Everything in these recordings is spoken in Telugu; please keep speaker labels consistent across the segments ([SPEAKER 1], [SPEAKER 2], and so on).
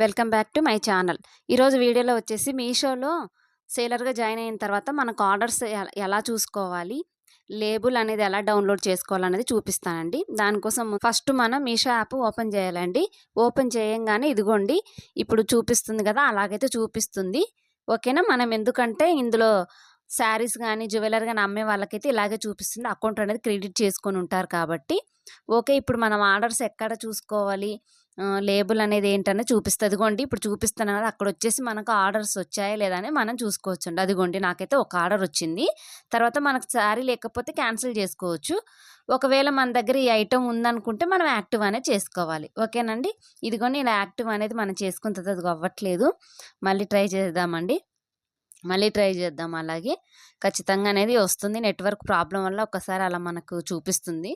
[SPEAKER 1] Welcome back to my channel. ఈరోజు వీడియోలో వచ్చేసి మీషోలో సేలర్గా జాయిన్ అయిన తర్వాత మనకు ఆర్డర్స్ ఎలా చూసుకోవాలి లేబుల్ అనేది ఎలా డౌన్లోడ్ చేసుకోవాలనేది చూపిస్తానండి. దానికోసం ఫస్ట్ మనం మీషో యాప్ ఓపెన్ చేయాలండి. ఓపెన్ చేయంగానే ఇదిగోండి ఇప్పుడు చూపిస్తుంది కదా అలాగైతే చూపిస్తుంది. ఓకేనా? మనం ఎందుకంటే ఇందులో శారీస్ కానీ జ్యువెలరీ కానీ అమ్మే వాళ్ళకైతే ఇలాగే చూపిస్తుంది. అకౌంట్ అనేది క్రెడిట్ చేసుకొని ఉంటారు కాబట్టి. ఓకే ఇప్పుడు మనం ఆర్డర్స్ ఎక్కడ చూసుకోవాలి లేబుల్ అనేది ఏంటనే చూపిస్తుంది. అదిగోండి ఇప్పుడు చూపిస్తాను కదా అక్కడ వచ్చేసి మనకు ఆర్డర్స్ వచ్చాయా లేదా అని మనం చూసుకోవచ్చు అండి అదిగోండి నాకైతే ఒక ఆర్డర్ వచ్చింది. తర్వాత మనకు శారీ లేకపోతే క్యాన్సిల్ చేసుకోవచ్చు. ఒకవేళ మన దగ్గర ఈ ఐటెం ఉందనుకుంటే మనం యాక్టివ్ అనేది చేసుకోవాలి. ఓకేనండి? ఇదిగోండి ఇలా యాక్టివ్ అనేది మనం చేసుకున్న తర్వాత అది అవ్వట్లేదు. మళ్ళీ ట్రై చేద్దామండి. మళ్ళీ ట్రై చేద్దాం అలాగే. ఖచ్చితంగా అనేది వస్తుంది. నెట్వర్క్ ప్రాబ్లం వల్ల ఒకసారి అలా మనకు చూపిస్తుంది.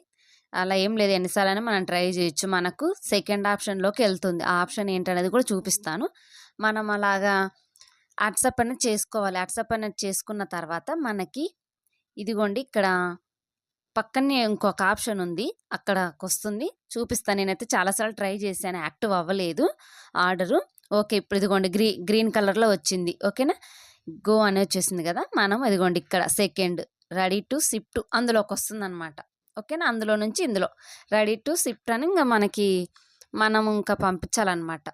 [SPEAKER 1] అలా ఏం లేదు. ఎన్నిసార్లు మనం ట్రై చేయొచ్చు. మనకు సెకండ్ ఆప్షన్లోకి వెళ్తుంది. ఆ ఆప్షన్ ఏంటనేది కూడా చూపిస్తాను. మనం అలాగా వాట్సాప్ అనేది చేసుకోవాలి. వాట్సాప్ అనేది చేసుకున్న తర్వాత మనకి ఇదిగోండి ఇక్కడ పక్కనే ఇంకొక ఆప్షన్ ఉంది. అక్కడకు వస్తుంది. చూపిస్తాను. నేనైతే చాలాసార్లు ట్రై చేశాను. యాక్టివ్ అవ్వలేదు. ఆర్డరు. ఓకే. ఇప్పుడు ఇదిగోండి గ్రీ గ్రీన్ కలర్లో వచ్చింది. ఓకేనా? గో అని వచ్చేసింది కదా? మనం ఇదిగోండి ఇక్కడ సెకండ్ రెడీ టు సిఫ్ట్ అందులోకి వస్తుంది అనమాట ఓకేనా? అందులో నుంచి ఇందులో. రెడీ టు సిఫ్ట్ అని ఇంకా మనకి మనం ఇంకా పంపించాలన్నమాట.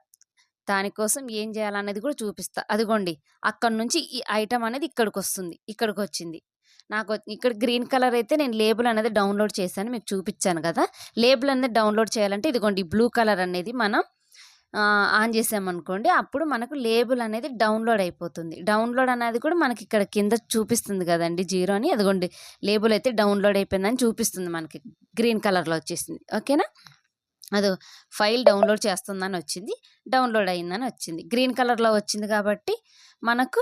[SPEAKER 1] దానికోసం ఏం చేయాలనేది కూడా చూపిస్తా. అదిగోండి అక్కడ నుంచి ఈ ఐటమ్ అనేది ఇక్కడికి వస్తుంది ఇక్కడికి వచ్చింది నాకు ఇక్కడ గ్రీన్ కలర్ అయితే నేను లేబుల్ అనేది డౌన్లోడ్ చేశాను. మీకు చూపించాను కదా. లేబుల్ అనేది డౌన్లోడ్ చేయాలంటే ఇదిగోండి బ్లూ కలర్ అనేది మనం ఆన్ చేసామనుకోండి అప్పుడు మనకు లేబుల్ అనేది డౌన్లోడ్ అయిపోతుంది. డౌన్లోడ్ అనేది కూడా మనకి ఇక్కడ కింద చూపిస్తుంది కదండి జీరో అని. అదిగోండి లేబుల్ అయితే డౌన్లోడ్ అయిపోయిందని చూపిస్తుంది మనకి. గ్రీన్ కలర్లో వచ్చేసింది. ఓకేనా? అది ఫైల్ డౌన్లోడ్ చేస్తుందని వచ్చింది డౌన్లోడ్ అయిందని వచ్చింది. గ్రీన్ కలర్లో వచ్చింది కాబట్టి మనకు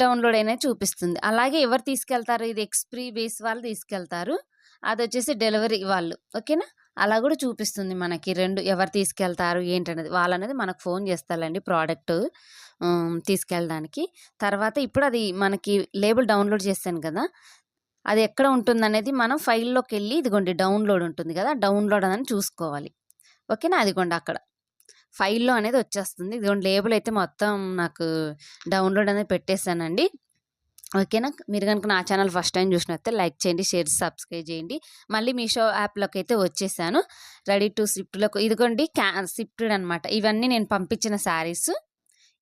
[SPEAKER 1] డౌన్లోడ్ అయినా చూపిస్తుంది. అలాగే ఎవరు తీసుకెళ్తారు? ఇది ఎక్స్ప్రీ బేస్ వాళ్ళు తీసుకెళ్తారు. అది వచ్చేసి డెలివరీ వాళ్ళు. ఓకేనా? అలా కూడా చూపిస్తుంది మనకి. రెండు ఎవరు తీసుకెళ్తారు ఏంటనేది. వాళ్ళనేది మనకు ఫోన్ చేస్తారండి ప్రోడక్ట్ తీసుకెళ్ళడానికి. తర్వాత ఇప్పుడు అది మనకి లేబుల్ డౌన్లోడ్ చేశాను కదా అది ఎక్కడ ఉంటుందనేది మనం ఫైల్లోకి వెళ్ళి ఇదిగోండి డౌన్లోడ్ ఉంటుంది కదా డౌన్లోడ్ అని చూసుకోవాలి. ఓకేనా? అదిగోండి అక్కడ. ఫైల్లో అనేది వచ్చేస్తుంది. ఇదిగోండి లేబుల్ అయితే మొత్తం నాకు డౌన్లోడ్ అనేది పెట్టేశానండి. ఓకేనా? మీరు కనుక నా ఛానల్ ఫస్ట్ టైం చూసినట్టే లైక్ చేయండి షేర్ సబ్స్క్రైబ్ చేయండి. మళ్ళీ మీషో యాప్లోకి అయితే వచ్చేసాను. రెడీ టు స్విఫ్ట్లోకి ఇదిగోండి క్యా స్విఫ్టెడ్ అనమాట ఇవన్నీ నేను పంపించిన శారీస్.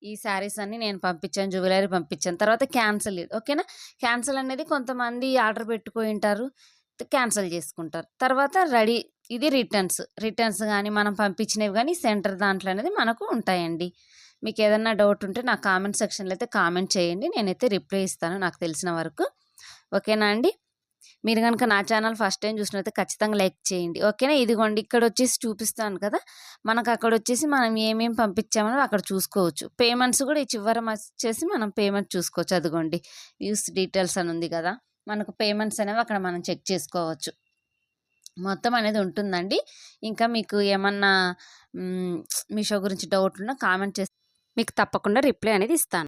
[SPEAKER 1] ఈ శారీస్ అన్ని నేను పంపించాను జ్యువెలరీ పంపించాను. తర్వాత క్యాన్సిల్ ఓకేనా? క్యాన్సిల్ అనేది కొంతమంది ఆర్డర్ పెట్టుకొని ఉంటారు క్యాన్సిల్ చేసుకుంటారు. తర్వాత రెడీ ఇది రిటర్న్స్. రిటర్న్స్ కానీ మనం పంపించినవి కానీ సెంటర్ దాంట్లో అనేది మనకు ఉంటాయండి. మీకు ఏదన్నా డౌట్ ఉంటే నా కామెంట్ సెక్షన్లో అయితే కామెంట్ చేయండి. నేనైతే రిప్లై ఇస్తాను నాకు తెలిసిన వరకు. ఓకేనా అండి? మీరు కనుక నా ఛానల్ ఫస్ట్ టైం చూసినట్లయితే ఖచ్చితంగా లైక్ చేయండి. ఓకేనా? ఇదిగోండి ఇక్కడ వచ్చేసి చూపిస్తాను కదా! మనకు అక్కడ వచ్చేసి మనం ఏమేమి పంపించామో అక్కడ చూసుకోవచ్చు. పేమెంట్స్ కూడా ఈ చివర వచ్చేసి మనం పేమెంట్ చూసుకోవచ్చు. అదిగోండి యూస్ డీటెయిల్స్ అని ఉంది కదా! మనకు పేమెంట్స్ అనేవి అక్కడ మనం చెక్ చేసుకోవచ్చు. మొత్తం అనేది ఉంటుందండి. ఇంకా మీకు ఏమన్నా మీషో గురించి డౌట్ ఉన్నా కామెంట్ చేసి మీకు తప్పకుండా రిప్లై అనేది ఇస్తాను.